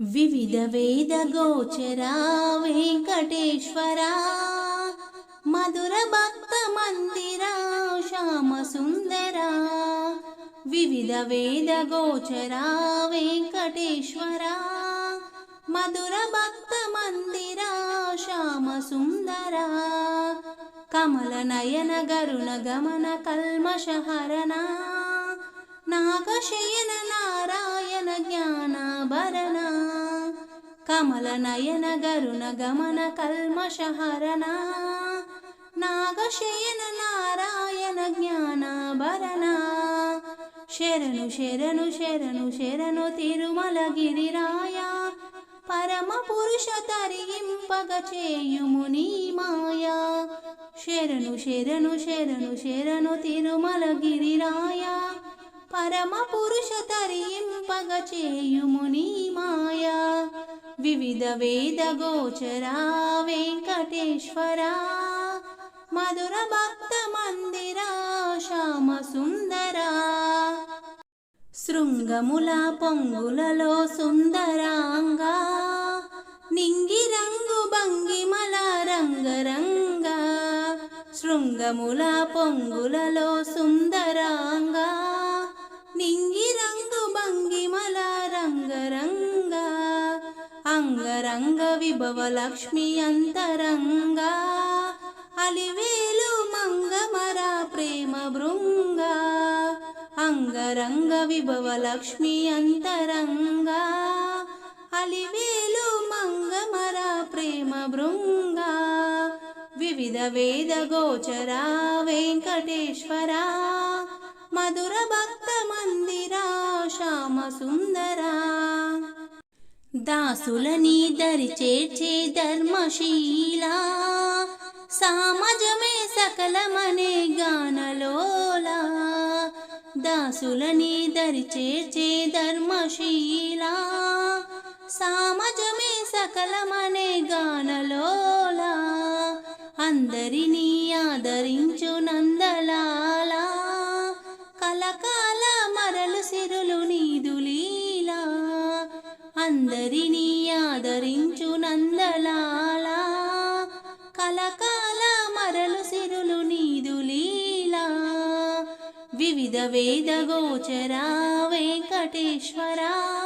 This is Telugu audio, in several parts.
వివిధ వేద గోచరా వెంకటేశ్వరా మధుర భక్త మందిరా శ్యామ సుందరా. వివిధ వేద గోచరా వెంకటేశ్వరా మధుర భక్త మందిరా శ్యామ సుందరా. కమల నయన గరుణ గమన కల్మషహరణా నాగశయన నారాయణ జ్ఞానాభరణ కమల నయన గరుణ గమన కల్మషహరణ నాగశయన నారాయణ జ్ఞానాభరణ శరణు శరణు శరణు శరణు తిరుమల గిరిరాయ పరమ పురుష తరింపగ చేయుము నీ మాయా శరణు శరణు శరణు శరణు తిరుమల గిరిరాయ పరమ పురుష తరింపగ చేయుముని మాయా. వివిధ వేద గోచరా వెంకటేశ్వరా. మధుర భక్త మందిరా శ్యామ సుందరా. శృంగముల పొంగులలో సుందరాంగా. నింగి రంగు భంగిమల రంగరంగా. శృంగముల పొంగులలో సుందరాంగా. నింగి రంగు భంగిమల రంగరంగ అంగరంగ విభవ లక్ష్మి అంతరంగ. అలివేలు మంగమర ప్రేమ భృంగ అంగరంగ విభవ లక్ష్మి అంతరంగ. అలివేలు మంగమర ప్రేమ భృంగ వివిధ వేద గోచరా వెంకటేశ్వరా. మధుర భక్త మందిరా శ్యామ సుందరా దాసులని దరి చేర్చే ధర్మశీలా. సామజమే సకలమనే గానలోలా. దాసులని దరి చేర్చే ధర్మశీలా. సామజమే సకలమనే గానలోలా. అందరినీ ఆదరించు నందలాలా. కలకాల మరలు సిరులు నీదు లీలా అందరినీ ఆదరించు నందలాలా. కలకాల మరలు సిరులు నీదు లీలా వివిధ వేద గోచరా వెంకటేశ్వరా.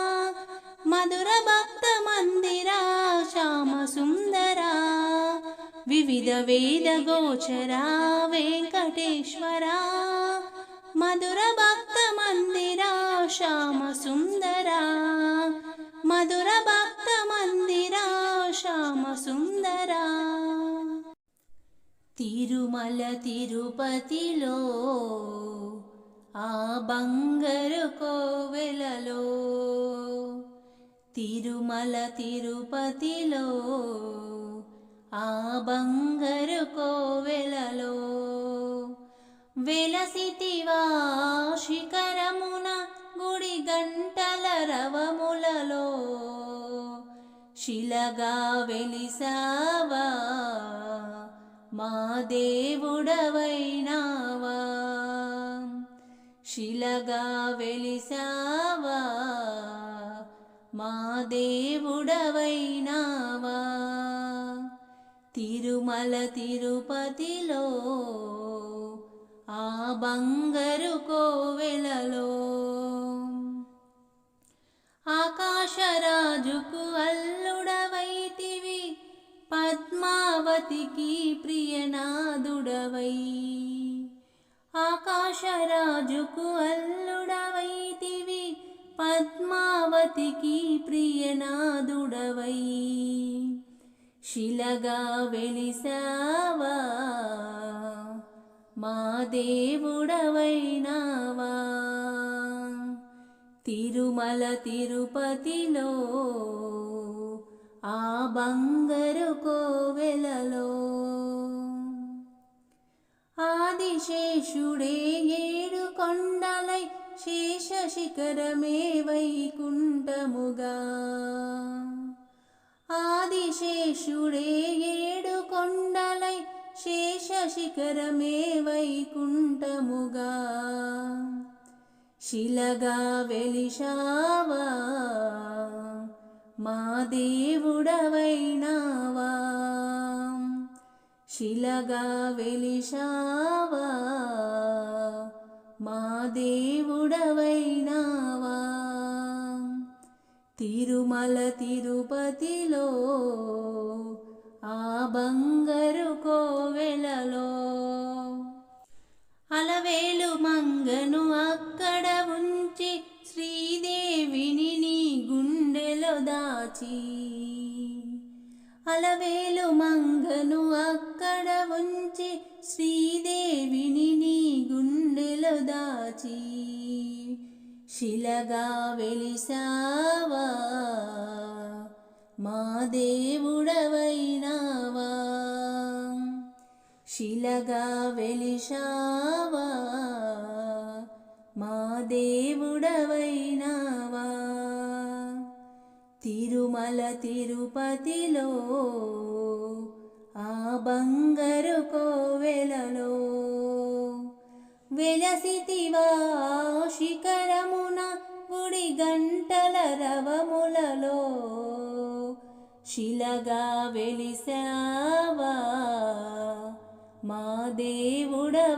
మధుర భక్త మందిరా శ్యామ సుందరా. వివిధ వేద గోచరా వెంకటేశ్వరా. मधुरभक्तमन्दिरा श्यामसुन्दरा मधुरभक्तमन्दिरा श्यामसुन्दरा तिरुमल तिरुपतिलो आ भङ्गर कोव लो तिरुमल तिरुपति लो आ भङ्गर को వెలసితివా శిఖరమున గుడి గంటల రవములలో. శిలగా వెలిసావా? మా దేవుడవైనావా? శిలగా వెలిసావా? మా దేవుడవైనావా? తిరుమల తిరుపతిలో ఆ బంగరు కోవెలలో ఆకాశరాజుకు అల్లుడవైతివి పద్మావతికి ప్రియనాదుడవై. ఆకాశరాజుకు అల్లుడవైతివి పద్మావతికి ప్రియనాదుడవై. శిలగా వెలిసావా? మా దేవుడవైనావా? తిరుమల తిరుపతిలో ఆ బంగారు కోవెలలో. ఆదిశేషుడే ఏడు కొండలై శేష శిఖరమే వైకుంఠముగా. ఆదిశేషుడే ఏడు కొండలై శేష శిఖరమే వైకుంఠముగా. శిలగా వెలిశావా? మా దేవుడవైనావా? శిలగా వెలిశావా? మా దేవుడవైనావా? తిరుమల తిరుపతిలో ఆ బంగరు కోవెలలో అలవేలు మంగను అక్కడ ఉంచి శ్రీదేవిని నీ గుండెలో దాచి. అలవేలు మంగను అక్కడ ఉంచి శ్రీదేవిని నీ గుండెలో దాచి. శిలగా వెలిసావా? మా దేవుడవైనావా. శిలగా వెలిశావా. మా దేవుడవైనావా. తిరుమల తిరుపతిలో ఆ బంగారు కోవెలలో వెలసితివా శిఖరమున గుడి గంటల రవములలో. శిలగా వెలిసావా? మా దేవుడవైనావా?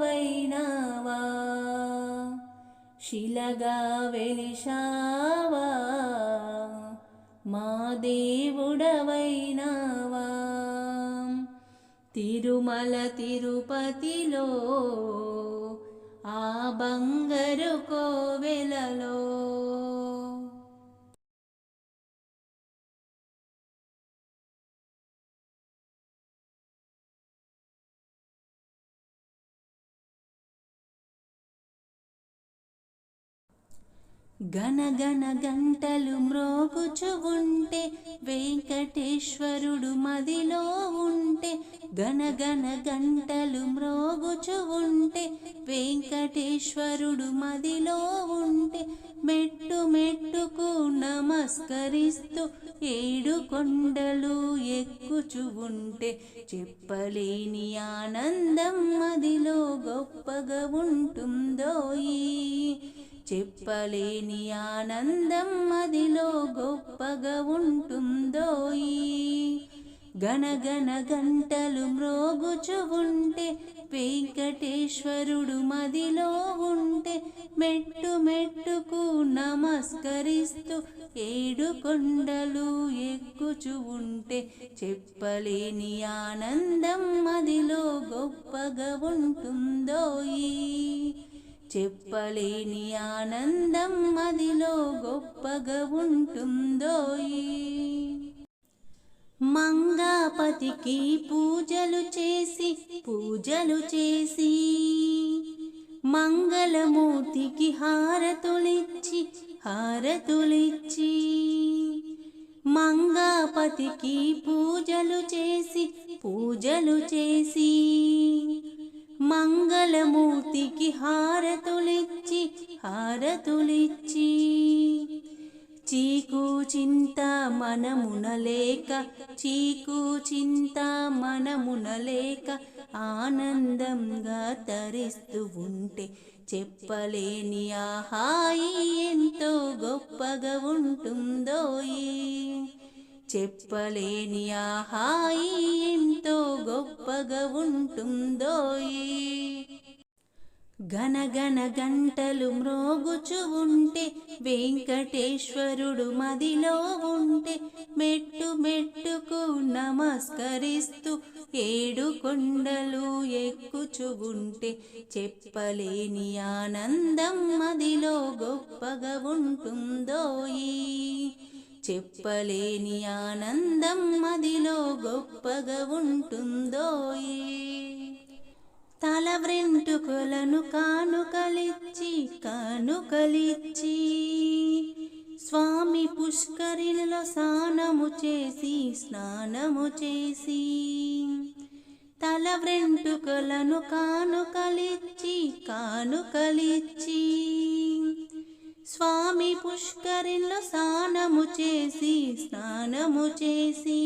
శిలగా వెలిశావా? మా దేవుడవైనావా? తిరుమల తిరుపతిలో ఆ బంగరు కో గనగన గంటలు మ్రోగుచు ఉంటే వెంకటేశ్వరుడు మదిలో ఉంటే గనగన గంటలు మ్రోగుచు ఉంటే వెంకటేశ్వరుడు మదిలో ఉంటే మెట్టు మెట్టుకు నమస్కరిస్తూ ఏడు కొండలు ఎక్కుచు ఉంటే చెప్పలేని ఆనందం మదిలో గొప్పగా ఉంటుందోయి. చెప్పలేని ఆనందం అదిలో గొప్పగా ఉంటుందోయి గణగణ గంటలు మ్రోగుచు ఉంటే వెంకటేశ్వరుడు మదిలో ఉంటే మెట్టు మెట్టుకు నమస్కరిస్తూ ఏడు కొండలు ఎక్కుచు ఉంటే చెప్పలేని ఆనందం మదిలో గొప్పగా ఉంటుందోయి చెప్పలేని ఆనందం మదిలో గొప్పగా ఉంటుందోయి మంగాపతికి పూజలు చేసి పూజలు చేసి మంగళమూర్తికి హారతులిచ్చి హారతులిచ్చి మంగాపతికి పూజలు చేసి పూజలు చేసి. మంగళమూర్తికి హారతులిచ్చి హారతులిచ్చి. చీకు చింత మనమునలేక చీకు చింత మనమునలేక ఆనందంగా తరిస్తూ ఉంటే చెప్పలేని ఆహాయి ఎంతో గొప్పగా ఉంటుందోయి. చెప్పలేని ఆ హాయి ఎంతో గొప్పగా ఉంటుందోయి. గనగన గంటలు మ్రోగుచు ఉంటే వెంకటేశ్వరుడు మదిలో ఉంటే మెట్టు మెట్టుకు నమస్కరిస్తూ ఏడు కొండలు ఎక్కుచు ఉంటే చెప్పలేని ఆనందం మదిలో గొప్పగా ఉంటుందోయి. చెప్పలేని ఆనందం మదిలో గొప్పగా ఉంటుందోయి. తల వ్రెంటుకలను కానుకలిచ్చి కానుకలిచ్చి స్వామి పుష్కరిణిలో స్నానము చేసి స్నానము చేసి తల వ్రెంటుకలను కానుకలిచ్చి కానుకలిచ్చి స్వామి పుష్కరిలో స్నానము చేసి స్నానము చేసి.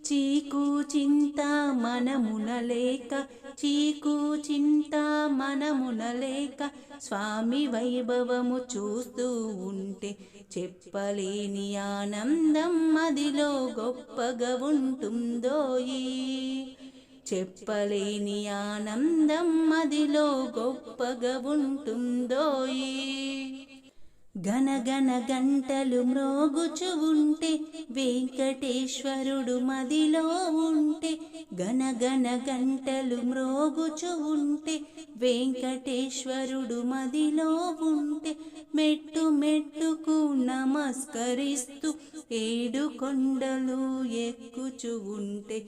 చీకు చింత మనమున లేక చీకు చింత మనమున లేక స్వామి వైభవము చూస్తూ ఉంటే చెప్పలేని ఆనందం మదిలో గొప్పగా ఉంటుందోయి చెప్పలేని ఆనందం మదిలో గొప్పగా ఉంటుందోయి. గనగన గంటలు మ్రోగుచు ఉంటే వెంకటేశ్వరుడు మదిలో ఉంటే గనగన గంటలు మ్రోగుచు ఉంటే వెంకటేశ్వరుడు మదిలో ఉంటే మెట్టు మెట్టుకు నమస్కరిస్తూ ఏడు కొండలు ఎక్కుచు ఉంటే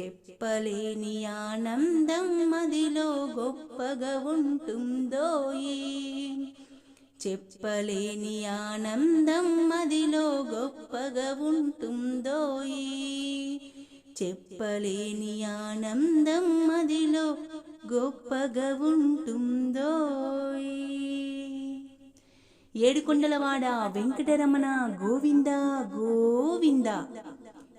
చెప్పలేని ఆనందం మదిలో గొప్పగా ఉంటుందోయి. చెప్పలేని ఆనందం మదిలో గొప్పగా ఉంటుందోయి చెప్పలేని ఆనందం మదిలో గొప్పగా ఉంటుందోయి ఏడుకొండలవాడ వెంకటరమణ గోవింద గోవింద.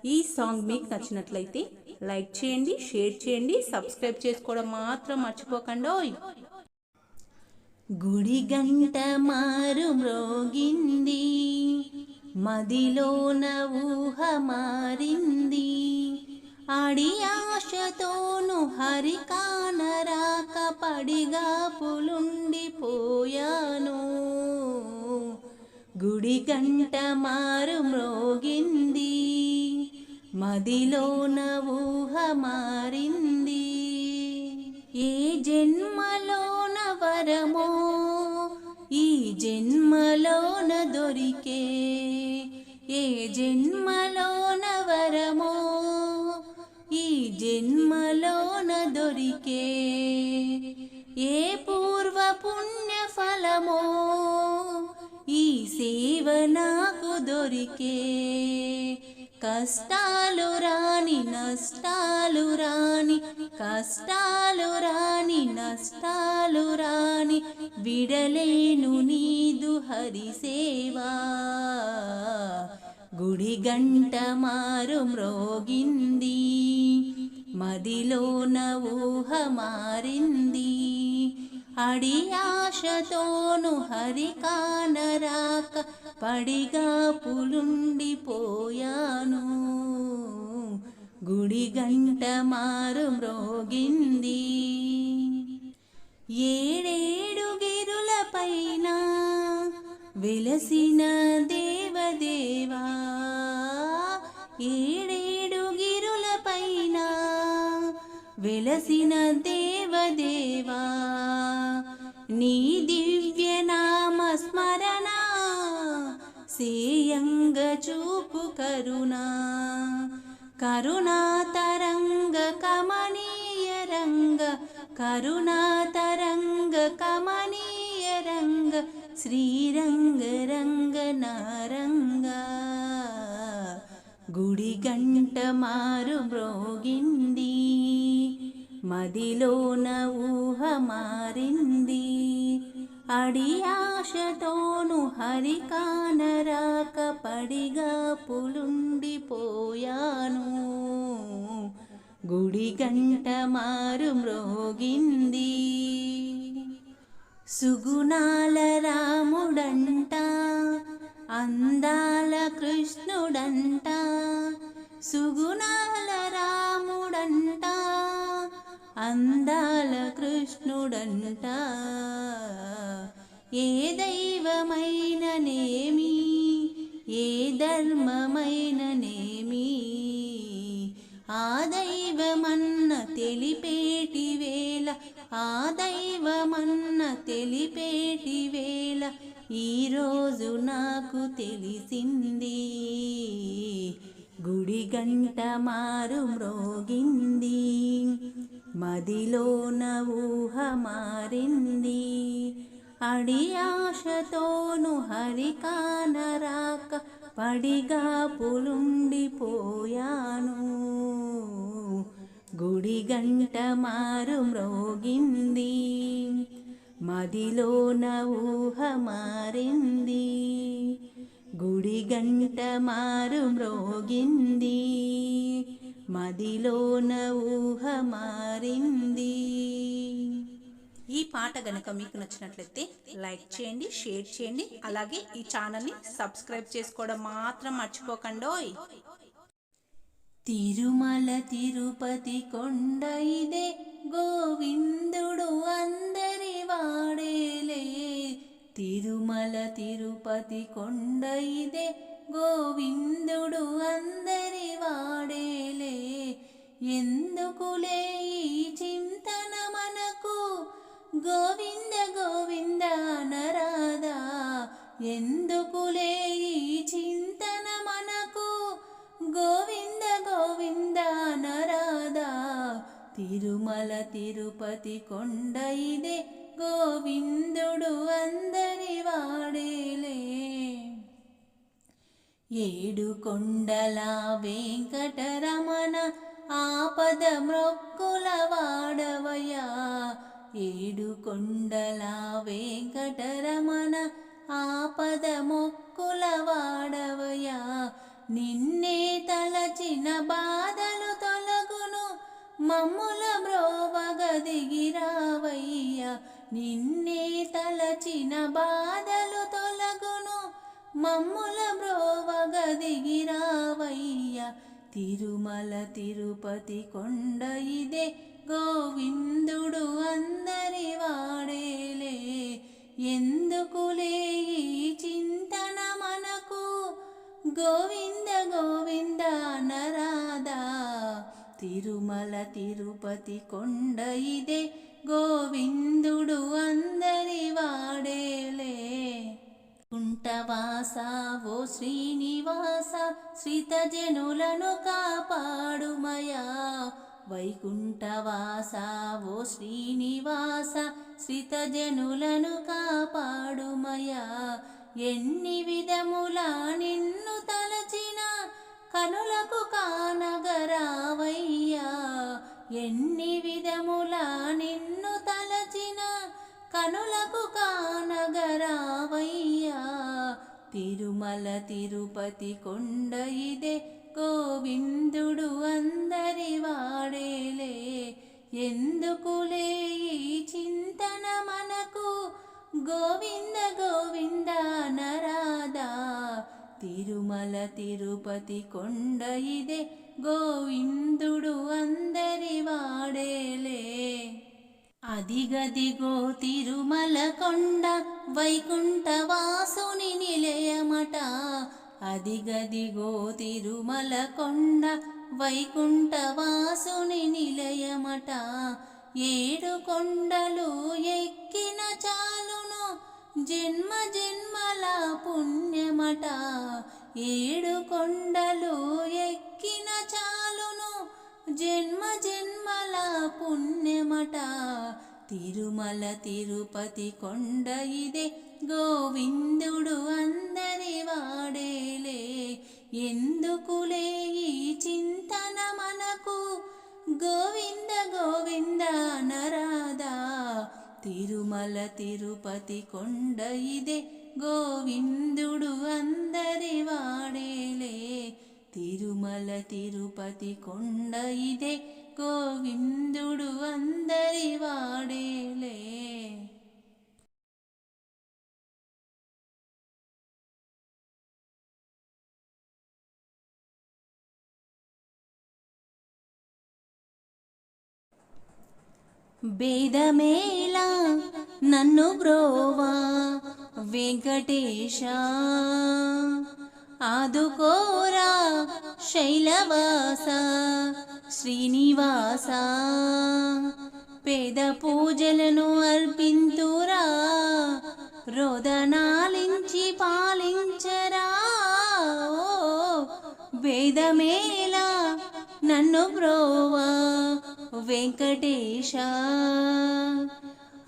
ఈ సాంగ్ మీకు నచ్చినట్లయితే లైక్ చేయండి షేర్ చేయండి సబ్స్క్రైబ్ చేసుకోవడం మాత్రం మర్చిపోకండి. గుడి గంట మారు మ్రోగింది మదిలోన ఊహ మారింది. ఆడి ఆశతోను హరికానరాక పడిగా పులుండిపోయాను గుడి గంట మారు మ్రోగింది మదిలోన ఊహ మారింది. ఏ జన్మలో వరమో ఈ జన్మలోన దొరికే ఏ జన్మలోన వరమో ఈ జన్మలోన దొరికే ఏ పూర్వ పుణ్య ఫలమో ఈ సేవ నాకు దొరికే. కష్టాలు రాని నష్టాలు రాని కష్టాలు రాని నష్టాలు రాని విడలేను నీదు హరిసేవా. గుడి గంట మారు మ్రోగింది మదిలోన ఊహ మారింది. అడి ఆశతోను హరి కానరాక పడిగా పులుండిపోయా గంట మారు మ్రోగింది ఏడేడు గిరుల పైన వెలసిన దేవదేవా ఏడేడు గిరుల పైన వెలసిన దేవదేవా నీ దివ్య నామ స్మరణ సేయంగ చూపు కరుణా కరుణాతరంగ కమనీయ రంగ కరుణాతరంగ కమనీయ రంగ శ్రీరంగ రంగ నారంగ గుడి గంట మారు మ్రోగింది మదిలోన ఊహ మారింది. అడి ఆశతోను హరి పడిగా పులుండిపోయాను గుడి గంట మారు మ్రోగింది. సుగుణాల రాముడంట అందాల కృష్ణుడంట సుగుణాల రాముడంట అందాల కృష్ణుడంట. ఏ దైవమైననేమి? ఏ ధర్మమైననేమి? ఆ దైవమన్న తెలిపేటి వేళ ఆ దైవమన్న తెలిపేటి వేళ ఈరోజు నాకు తెలిసింది. గుడి గంట మారు మ్రోగింది. మదిలోన ఊహ మారింది. అడి ఆశతోను హరికానరాక పడిగా పులుండిపోయాను. గుడి గంట మారు మ్రోగింది మదిలోన ఊహ మారింది. గుడి గంట మారు మ్రోగింది మదిలోన ఊహ మారింది. ఈ పాట గనక మీకు నచ్చినట్లయితే లైక్ చేయండి షేర్ చేయండి అలాగే ఈ ఛానల్ని సబ్స్క్రైబ్ చేసుకోవడం మాత్రం మర్చిపోకండోయ్. తిరుమల తిరుపతి కొండ ఇదే గోవిందుడు అందరి వాడేలే. తిరుమల తిరుపతి కొండ ఇదే గోవిందుడు అందరి వాడేలే ఎందుకులే ఈ చింతన మనకు గోవింద గోవింద నరాదా ఎందుకులే ఈ చింతన మనకు గోవింద గోవింద నరాదా తిరుమల తిరుపతి కొండ ఇదే గోవిందుడు అందరి వాడేలే. ఏడు కొండల వెంకటరమణ ఆపద మొక్కుల వాడవయా ఏడు కొండల వెంకటరమణ ఆపద మొక్కుల వాడవయా నిన్నే తలచిన బాధలు తొలగును మమ్ముల బ్రోవగ దిగిరావయ్యా నిన్నే తలచిన బాధలు తొలగును మమ్ముల బ్రోవగదిగి రావయ్యా తిరుమల తిరుపతి కొండ ఇదే గోవిందుడు అందరి వాడేలే. ఎందుకులే ఈ చింతన మనకు? గోవింద గోవింద నరాదా తిరుమల తిరుపతి కొండ ఇదే గోవిందుడు అందరి వాడేలే. కుంటవాస ఓ శ్రీనివాస శ్రీతజనులను కాపాడుమయా. వైకుంఠవాస ఓ శ్రీనివాస శ్రీతజనులను కాపాడుమయా. ఎన్ని విధముల నిన్ను తలచిన కనులకు కానగరావయ్యా. ఎన్ని విధముల నిన్ను తలచిన కనులకు కానగరావయ్యా. తిరుమల తిరుపతి కొండ ఇదే గోవిందుడు అందరి వాడేలే. ఎందుకులే ఈ చింతన మనకు? గోవింద గోవింద నరాదా. తిరుమల తిరుపతి కొండ ఇదే. గోవిందుడు అందరి వాడేలే. అదిగదిగో తిరుమల కొండ వైకుంఠవాసుని నిలయమట. అదిగదిగో తిరుమల కొండ వైకుంఠవాసుని నిలయమట. ఏడు కొండలు ఎక్కిన చాలును జన్మ జన్మల పుణ్యమట. ఏడు కొండలు ఎక్కిన చాలును. జన్మ జన్మల పుణ్యమట. తిరుమల తిరుపతి కొండ ఇదే. గోవిందుడు అందరి వాడేలే. ఎందుకులే ఈ చింతన మనకు? గోవింద గోవింద తిరుమల తిరుపతి కొండ ఇదే గోవిందుడు అందరి వాడేలే. తిరుమల తిరుపతి కొండ ఇదే గోవిందుడు అందరి వాడేలే. భేదమేలా నన్ను బ్రోవా వెంకటేశ. ఆదుకోరా శైలవాస శ్రీనివాస. పేద పూజలను అర్పింతురా రోదనాలించి పాలించరా. ఓ వేదమేలా నన్ను బ్రోవా వెంకటేశ.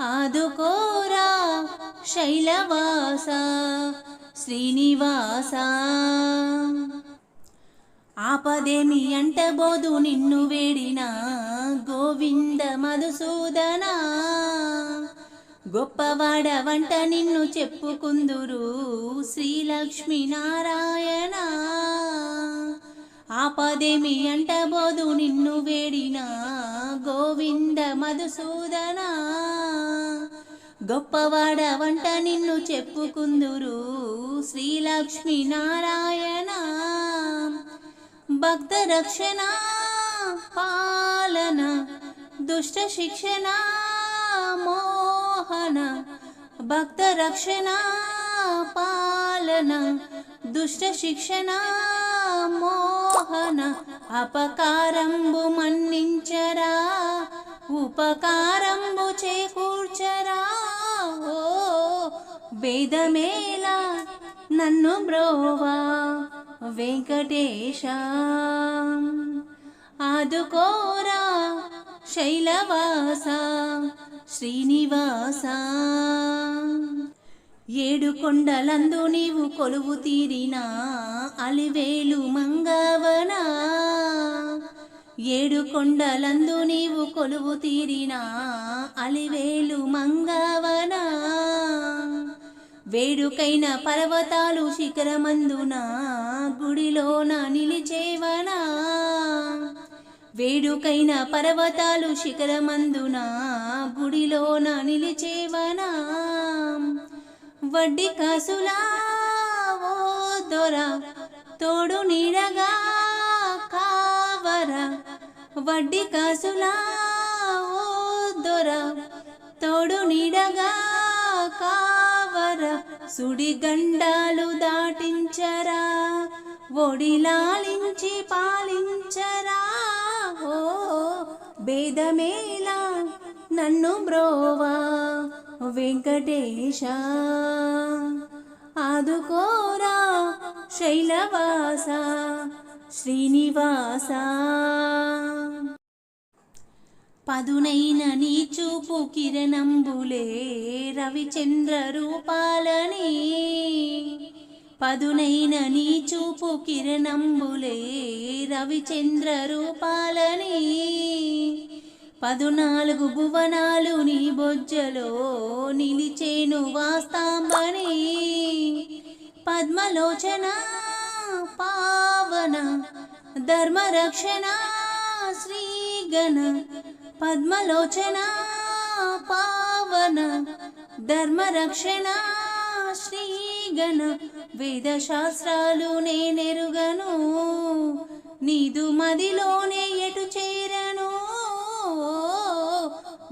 ఆదుకోరా శైలవాస శ్రీనివాస. ఆపదేమి అంటబోదు నిన్ను వేడిన గోవింద మధుసూదన. గొప్పవాడ వంట నిన్ను చెప్పుకుందురు శ్రీలక్ష్మీనారాయణ. ఆపదేమి అంటబోదు నిన్ను వేడినా? గోవింద మధుసూదన? గొప్పవాడ వంట నిన్ను చెప్పుకుందురు శ్రీలక్ష్మీ నారాయణ. భక్త రక్షణ పాలన దుష్ట శిక్షణ మోహన. భక్త రక్షణ పాలన దుష్ట శిక్షణ మోహన అపకారంబు మన్నించరా ఉపకారంబు చేకూర్చరా. ఓ వేదమేలా నన్ను బ్రోవా వెంకటేశ. ఆదుకోరా శైలవాస శ్రీనివాస. ఏడు కొండలందు నీవు కొలువు తీరినా అలివేలు మంగావనా? ఏడు కొండలందు నీవు కొలువు తీరినా అలివేలు మంగవనా? వేడుకైన పర్వతాలు శిఖరమందున గుడిలోన నిలిచేవనా? వేడుకైన పర్వతాలు శిఖరమందున గుడిలోన నిలిచేవనా? వడ్డీ కాసులా ఓ దొర తోడు నీడగా కావర. వడ్డీ కాసులా ఓ దొర తోడు నీడగా కావర. సుడి గండాలు దాటించరా ఒడిలాలించి పాలించరా. ఓ భేదమేలా నన్ను బ్రోవా వెంకటేశ. ఆదుకోరా శైలవాస శ్రీనివాస. పదునైన నీ చూపు కిరణంబులే రవిచంద్ర రూపాలని. పదునైన నీ చూపు కిరణంబులే రవిచంద్ర రూపాలని. పదునాలుగు భువనాలు నీ బొజ్జలో నిలిచేను వాస్తాంబని. పద్మలోచన పావన ధర్మరక్షణ శ్రీగణ. పద్మలోచన పావన ధర్మరక్షణ శ్రీగణ. వేదశాస్త్రాలు నేనెరుగను నీదు మదిలోనే ఎటు చేరు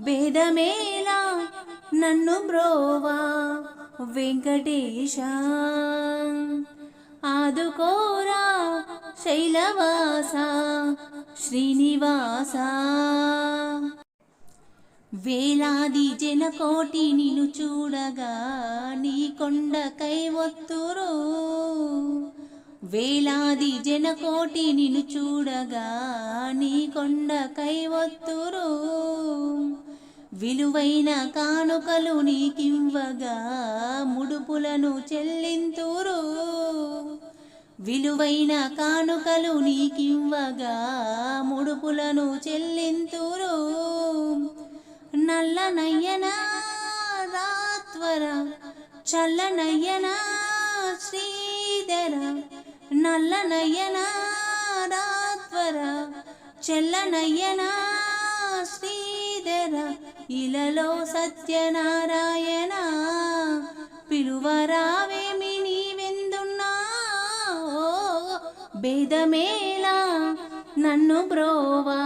భేదమేలా నన్ను బ్రోవా వెంకటేశ. ఆదుకోరా శైలవాస శ్రీనివాస. వేలాది జనకోటి నిన్ను చూడగా నీ కొండకై ఒత్తురు. వేలాది జనకోటి నిన్ను చూడగా నీ కొండకై ఒత్తురు. విలువైన కానుకలు నీకివ్వగా ముడుపులను చెల్లింతురు. విలువైన కానుకలు నీకివ్వగా ముడుపులను చెల్లింతురు. నల్ల నయ్యన రాత్వర చల్ల శ్రీధర. నల్ల నయ్యన రాత్వర చెల్లనయ్యనా శ్రీధర. ఇలలో సత్యనారాయణ పిలువరావేమి నీవెందున్నా? భేదమేలా నన్ను బ్రోవా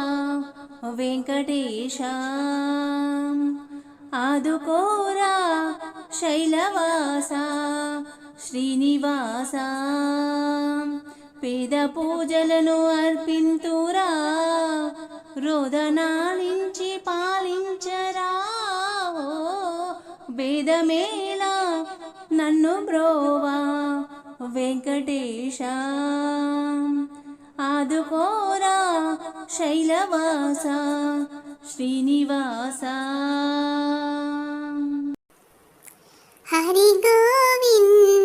వెంకటేశ ఆదుకోరా శైలవాస శ్రీనివాస? పేద పూజలను అర్పింతురా? రోదనాలించి పాలించరా భేదమేలా నన్ను బ్రోవా వెంకటేశ. ఆదుకోరా శైలవాస శ్రీనివాస. హరి గోవింద